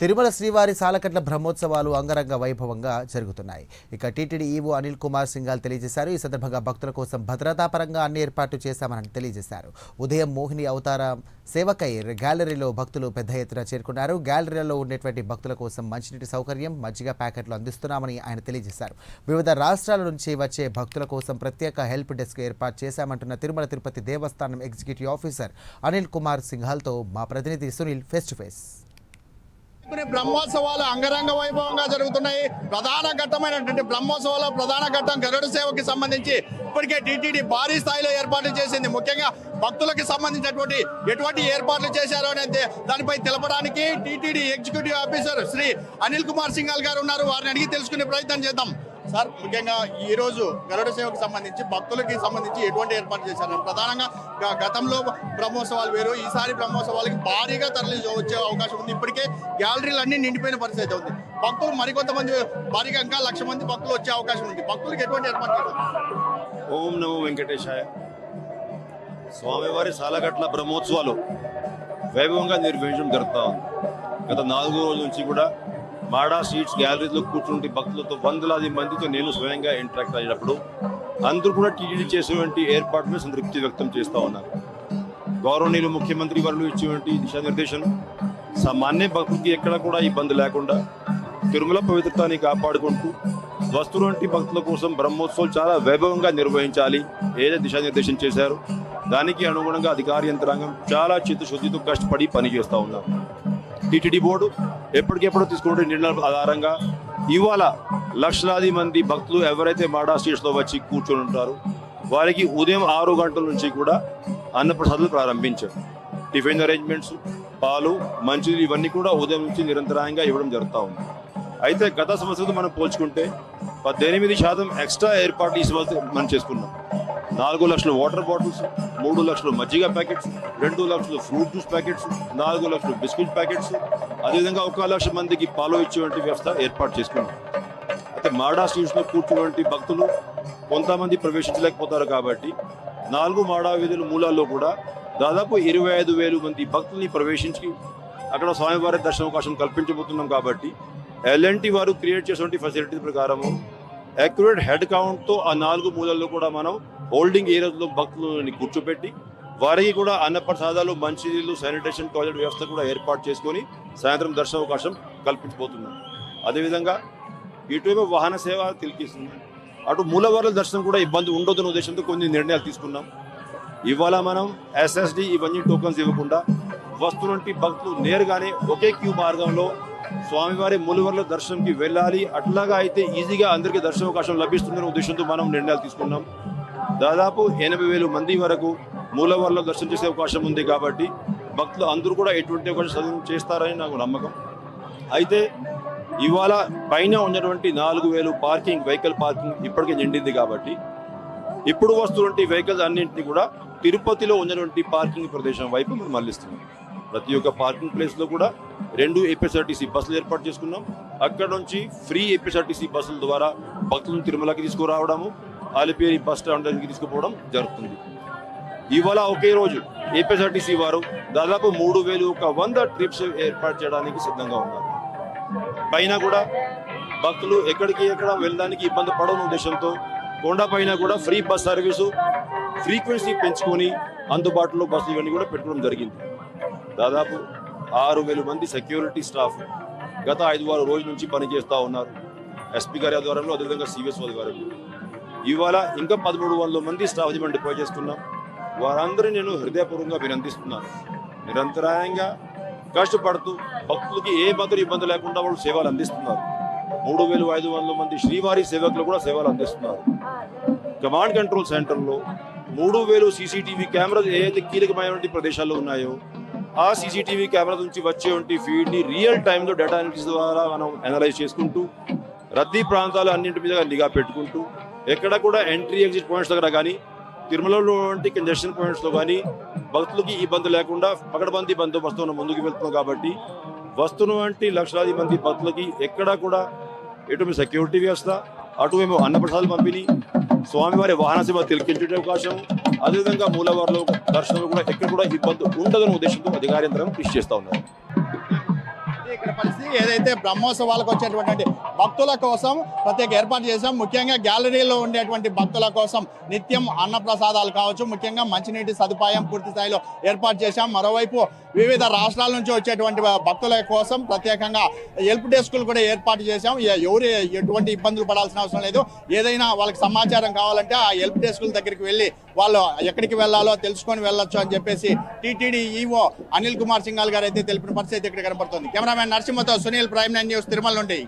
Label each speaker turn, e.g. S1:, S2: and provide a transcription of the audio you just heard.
S1: తిరుమల శ్రీవారి సాలకట్ల బ్రహ్మోత్సవాలు అంగరంగ వైభవంగా జరుగుతున్నాయి. ఇక టీటీడీ ఈవో అనిల్ కుమార్ సింగాల్ తెలియజేశారు. ఈ సందర్భంగా భక్తుల కోసం భద్రతాపరంగా అన్ని ఏర్పాట్లు చేశామని తెలియజేశారు. ఉదయం మోహిని అవతారం సేవకై గ్యాలరీలో భక్తులు పెద్ద ఎత్తున చేరుకున్నారు. గ్యాలరీలో ఉండేటువంటి భక్తుల కోసం మంచినీటి సౌకర్యం మజ్జిగ ప్యాకెట్లు అందిస్తున్నామని ఆయన తెలియజేశారు. వివిధ రాష్ట్రాల నుంచి వచ్చే భక్తుల కోసం ప్రత్యేక హెల్ప్ డెస్క్ ఏర్పాటు చేశామంటున్న తిరుమల తిరుపతి దేవస్థానం ఎగ్జిక్యూటివ్ ఆఫీసర్ అనిల్ కుమార్ సింఘాల్తో మా ప్రతినిధి సునీల్ ఫేస్ టు ఫేస్.
S2: బ్రహ్మోత్సవాలు అంగరంగ వైభవంగా జరుగుతున్నాయి. ప్రధాన ఘట్టమైనటువంటి బ్రహ్మోత్సవాల ప్రధాన ఘట్టం గరుడు సేవకి సంబంధించి ఇప్పటికే టీటీడీ భారీ స్థాయిలో ఏర్పాట్లు చేసింది. ముఖ్యంగా భక్తులకు సంబంధించినటువంటి ఎటువంటి ఏర్పాట్లు చేశారో అనేది దానిపై తెలపడానికి TTD executive officer Shri Anil Kumar Singhal garu ఉన్నారు. వారిని అడిగి తెలుసుకునే ప్రయత్నం చేద్దాం. సార్ ముఖ్యంగా ఈ రోజు గరుడ సేవకు సంబంధించి భక్తులకి సంబంధించి ఎటువంటి ఏర్పాటు చేశారు? ప్రధానంగా గతంలో బ్రహ్మోత్సవాలు వేరు ఈసారి బ్రహ్మోత్సవాలకి భారీగా తరలి వచ్చే అవకాశం ఉంది. ఇప్పటికే గ్యాలరీలు అన్ని నిండిపోయిన పరిస్థితి అయితే ఉంది. భక్తులు మరికొంతమంది భారీగా ఇంకా లక్ష మంది భక్తులు వచ్చే అవకాశం ఉంది. భక్తులకు ఎటువంటి ఏర్పాటు చేశారు?
S3: ఓం నమో వెంకటేశాయ. స్వామివారి సాలగట్ల బ్రహ్మోత్సవాలు వైభవంగా నిర్వహించడం జరుగుతూ ఉంది. గత నాలుగు రోజుల నుంచి కూడా మాడా సీట్స్ గ్యాలరీలో కూర్చుంటే భక్తులతో వందలాది మందితో నేను స్వయంగా ఇంటరాక్ట్ అయినప్పుడు అందరూ కూడా టీటీడీ చేసినటువంటి ఏర్పాట్లను సంతృప్తి వ్యక్తం చేస్తూ ఉన్నారు. గౌరవనీయులు ముఖ్యమంత్రి వారు ఇచ్చినటువంటి దిశానిర్దేశం సామాన్య భక్తులకి ఎక్కడ కూడా ఇబ్బంది లేకుండా తిరుమల పవిత్రతాన్ని కాపాడుకుంటూ వస్తున్నటువంటి భక్తుల కోసం బ్రహ్మోత్సవం చాలా వైభవంగా నిర్వహించాలి ఏదైతే దిశానిర్దేశం చేశారు. దానికి అనుగుణంగా అధికార యంత్రాంగం చాలా చిత్తశుద్ధితో కష్టపడి పనిచేస్తూ ఉన్నారు. టీటీడీ బోర్డు ఎప్పటికెప్పుడు తీసుకుంటే నిర్ణయాల ఆధారంగా ఇవాళ లక్షలాది మంది భక్తులు ఎవరైతే మాడా స్టేషన్లో వచ్చి కూర్చొని ఉంటారో వారికి ఉదయం ఆరు గంటల నుంచి కూడా అన్నప్రసాదాలు ప్రారంభించారు. టిఫిన్ అరేంజ్మెంట్స్ పాలు మంచినీళ్ళు ఇవన్నీ కూడా ఉదయం నుంచి నిరంతరాయంగా ఇవ్వడం జరుగుతూ ఉంది. అయితే గత సంవత్సరంతో మనం పోల్చుకుంటే పద్దెనిమిది శాతం ఎక్స్ట్రా ఏర్పాట్లు ఈ సంవత్సరం మనం చేసుకున్నాం. నాలుగు లక్షల వాటర్ బాటిల్స్ మూడు లక్షలు మజ్జిగ ప్యాకెట్స్ రెండు లక్షలు ఫ్రూట్ జ్యూస్ ప్యాకెట్స్ నాలుగు లక్షలు బిస్కెట్ ప్యాకెట్స్. అదేవిధంగా ఒక లక్ష మందికి పాలు ఇచ్చేటువంటి వ్యవస్థ ఏర్పాటు చేసుకున్నాం. అయితే మాడా స్టేషన్లో కూర్చున్నటువంటి భక్తులు కొంతమంది ప్రవేశించలేకపోతారు కాబట్టి నాలుగు మాడా వీధుల మూలాల్లో కూడా దాదాపు ఇరవై ఐదు వేలు మంది భక్తుల్ని ప్రవేశించి అక్కడ స్వామివారి దర్శన అవకాశం కల్పించబోతున్నాం కాబట్టి ఎల్ఎన్టీ వారు క్రియేట్ చేసినటువంటి ఫెసిలిటీ ప్రకారము అక్యురేట్ హెడ్ కౌంట్తో ఆ నాలుగు మూలల్లో కూడా మనం హోల్డింగ్ ఏరియాలో భక్తులని కూర్చోబెట్టి వారికి కూడా అన్నప్రసాదాలు మంచినీళ్ళు శానిటేషన్ టాయిలెట్ వ్యవస్థ కూడా ఏర్పాటు చేసుకొని సాయంత్రం దర్శనావకాశం కల్పించబోతున్నాం. అదేవిధంగా ఇటువైపు వాహన సేవ తిలికిస్తుంది అటు మూలవారుల దర్శనం కూడా ఇబ్బంది ఉండొద్దన్న ఉద్దేశంతో కొన్ని నిర్ణయాలు తీసుకున్నాం. ఇవాళ మనం ఎస్ఎస్డి ఇవన్నీ టోకన్స్ ఇవ్వకుండా వస్తున్నటువంటి భక్తులు నేరుగానే ఒకే క్యూ మార్గంలో స్వామివారి మూలవర్ల దర్శనంకి వెళ్ళాలి. అట్లాగా అయితే ఈజీగా అందరికీ దర్శనావకాశం లభిస్తుందనే ఉద్దేశంతో మనం నిర్ణయాలు తీసుకున్నాం. దాదాపు ఎనభై వేలు మంది వరకు మూలవారిలో దర్శనం చేసే అవకాశం ఉంది కాబట్టి భక్తులు అందరూ కూడా ఎటువంటి అవకాశం చేస్తారని నాకు నమ్మకం. అయితే ఇవాళ పైన ఉన్నటువంటి నాలుగు వేలు పార్కింగ్ వెహికల్ పార్కింగ్ ఇప్పటికే నిండింది కాబట్టి ఇప్పుడు వస్తున్నటువంటి వెహికల్స్ అన్నింటినీ కూడా తిరుపతిలో ఉన్నటువంటి పార్కింగ్ ప్రదేశం వైపు మనం మళ్ళిస్తున్నాం. ప్రతి ఒక్క పార్కింగ్ ప్లేస్లో కూడా రెండు ఏపీఎస్ఆర్టీసీ బస్సులు ఏర్పాటు చేసుకున్నాం. అక్కడ నుంచి ఫ్రీ ఏపీఎస్ఆర్టీసీ బస్సుల ద్వారా భక్తులను తిరుమలకి తీసుకురావడము ఆలిపేరి బస్ స్టాండ్ దగ్గరికి తీసుకుపోవడం జరుగుతుంది. ఇవాళ ఒకే రోజు ఏపీఎస్ఆర్టీసీ వారు దాదాపు మూడు వేలు ఒక వంద ట్రిప్స్ ఏర్పాటు చేయడానికి సిద్ధంగా ఉన్నారు. పైన కూడా భక్తులు ఎక్కడికి ఎక్కడ వెళ్ళడానికి ఇబ్బంది పడని ఉద్దేశంతో కొండ పైన కూడా ఫ్రీ బస్ సర్వీసు ఫ్రీక్వెన్సీ పెంచుకొని అందుబాటులో బస్సులు ఇవన్నీ కూడా పెట్టుకోవడం జరిగింది. దాదాపు ఆరు వేల మంది సెక్యూరిటీ స్టాఫ్ గత ఐదు వారం రోజుల నుంచి పనిచేస్తూ ఉన్నారు. ఎస్పీ గారి ఆధ్వర్యంలో అదేవిధంగా సివిఎస్ ఆధ్వర్యంలో ఇవాళ ఇంకా పదమూడు వందల మంది స్టాఫ్ మనం డిప్లాయ్ చేస్తున్నాం వారందరూ నేను హృదయపూర్వకంగా అభినందిస్తున్నాను. నిరంతరాయంగా కష్టపడుతూ భక్తులకి ఏ మాత్రం ఇబ్బంది లేకుండా వాళ్ళు సేవలు అందిస్తున్నారు. మూడు వేలు ఐదు వందల మంది శ్రీవారి సేవకులు కూడా సేవలు అందిస్తున్నారు. కమాండ్ కంట్రోల్ సెంటర్లో మూడు వేలు సీసీటీవీ కెమెరాలు ఏదైతే కీలకమైనటువంటి ప్రదేశాల్లో ఉన్నాయో ఆ సీసీటీవీ కెమెరా నుంచి వచ్చేటువంటి ఫీడ్ని రియల్ టైంలో డేటా అనాలిటిక్స్ ద్వారా మనం అనలైజ్ చేసుకుంటూ రద్దీ ప్రాంతాలు అన్నింటి మీద నిఘా పెట్టుకుంటూ ఎక్కడ కూడా ఎంట్రీ ఎగ్జిట్ పాయింట్స్ దగ్గర కానీ తిరుమలలో వంటి కంజెషన్ పాయింట్స్లో కానీ భక్తులకి ఇబ్బంది లేకుండా పకడబందీ బందోబస్తును ముందుకు వెళ్తున్నాం కాబట్టి వస్తున్నటువంటి లక్షలాది మంది భక్తులకి ఎక్కడా కూడా ఎటు సెక్యూరిటీ వ్యవస్థ అటు మేము అన్నప్రసాదాలు పంపిణీ స్వామివారి వాహన సేవ తిలకించే అవకాశం అదేవిధంగా మూలవారిలో దర్శనం కూడా ఎక్కడ కూడా ఇబ్బంది ఉండదన్న ఉద్దేశంతో అధికార యంత్రం కృషి చేస్తూ ఉన్నారు.
S2: ఇక్కడ పరిస్థితి ఏదైతే బ్రహ్మోత్సవాలకు వచ్చేటువంటి భక్తుల కోసం ప్రత్యేక ఏర్పాటు చేశాం. ముఖ్యంగా గ్యాలరీలో ఉండేటువంటి భక్తుల కోసం నిత్యం అన్నప్రసాదాలు కావచ్చు. ముఖ్యంగా మంచినీటి సదుపాయం పూర్తి స్థాయిలో ఏర్పాటు చేశాం. మరోవైపు వివిధ రాష్ట్రాల నుంచి వచ్చేటువంటి భక్తుల కోసం ప్రత్యేకంగా హెల్ప్ డెస్కులు కూడా ఏర్పాటు చేశాం. ఎవరు ఎటువంటి ఇబ్బందులు పడాల్సిన అవసరం లేదు. ఏదైనా వాళ్ళకి సమాచారం కావాలంటే ఆ హెల్ప్ డెస్కుల దగ్గరికి వెళ్ళి వాళ్ళు ఎక్కడికి వెళ్ళాలో తెలుసుకొని వెళ్ళొచ్చు అని చెప్పేసి టీటీడీ ఈఓ అనిల్ కుమార్ సింఘాల్ గారు అయితే తెలిపిన పరిస్థితి ఇక్కడ కనబడుతుంది cameraman నరసింహతో Sunil prime nine news Tirumala నుండి.